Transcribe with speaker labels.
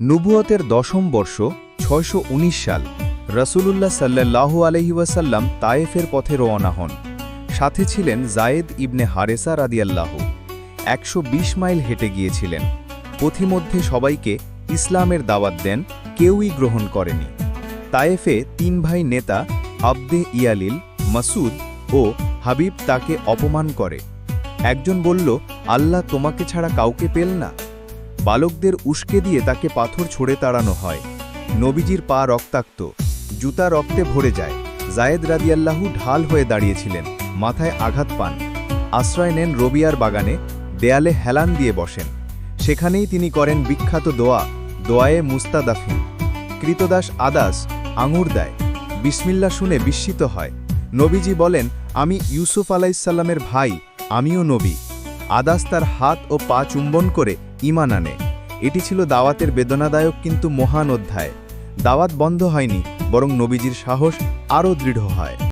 Speaker 1: নুবুয়তের দশম বর্ষ, ছয়শো উনিশ সাল। রসুলুল্লাহ সাল্লাল্লাহু আলহি ওয়াসাল্লাম তায়েফের পথে রওনা হন। সাথে ছিলেন জায়েদ ইবনে হারেসা রাদিয়াল্লাহ। একশো মাইল হেঁটে গিয়েছিলেন। পথিমধ্যে সবাইকে ইসলামের দাওয়াত দেন, কেউই গ্রহণ করেনি। তায়েফে তিন ভাই নেতা, আবদে ইয়ালিল মাসুদ ও হাবিব তাকে অপমান করে। একজন বলল, আল্লাহ তোমাকে ছাড়া কাউকে পেল না। বালকদের উস্কে দিয়ে তাকে পাথর ছড়ে তাড়ানো হয়। নবীজির পা রক্তাক্ত, জুতা রক্তে ভরে যায়। জায়েদ রাদিয়াল্লাহু ঢাল হয়ে দাঁড়িয়েছিলেন, মাথায় আঘাত পান। আশ্রয় নেন রবিয়ার বাগানে, দেয়ালে হেলান দিয়ে বসেন। সেখানেই তিনি করেন বিখ্যাত দোয়া, দোয়ায়ে মুস্তাদাফিন। কৃতদাস আদাস আঙুর দেয়, বিসমিল্লা শুনে বিস্মিত হয়। নবীজি বলেন, আমি ইউসুফ আলাইসাল্লামের ভাই, আমিও নবী। আদাস তার হাত ও পা চুম্বন করে ইমান আনে। এটি ছিল দাওয়াতের বেদনাদায়ক কিন্তু মহান অধ্যায়। দাওয়াত বন্ধ হয়নি, বরং নবীজির সাহস আরও দৃঢ় হয়।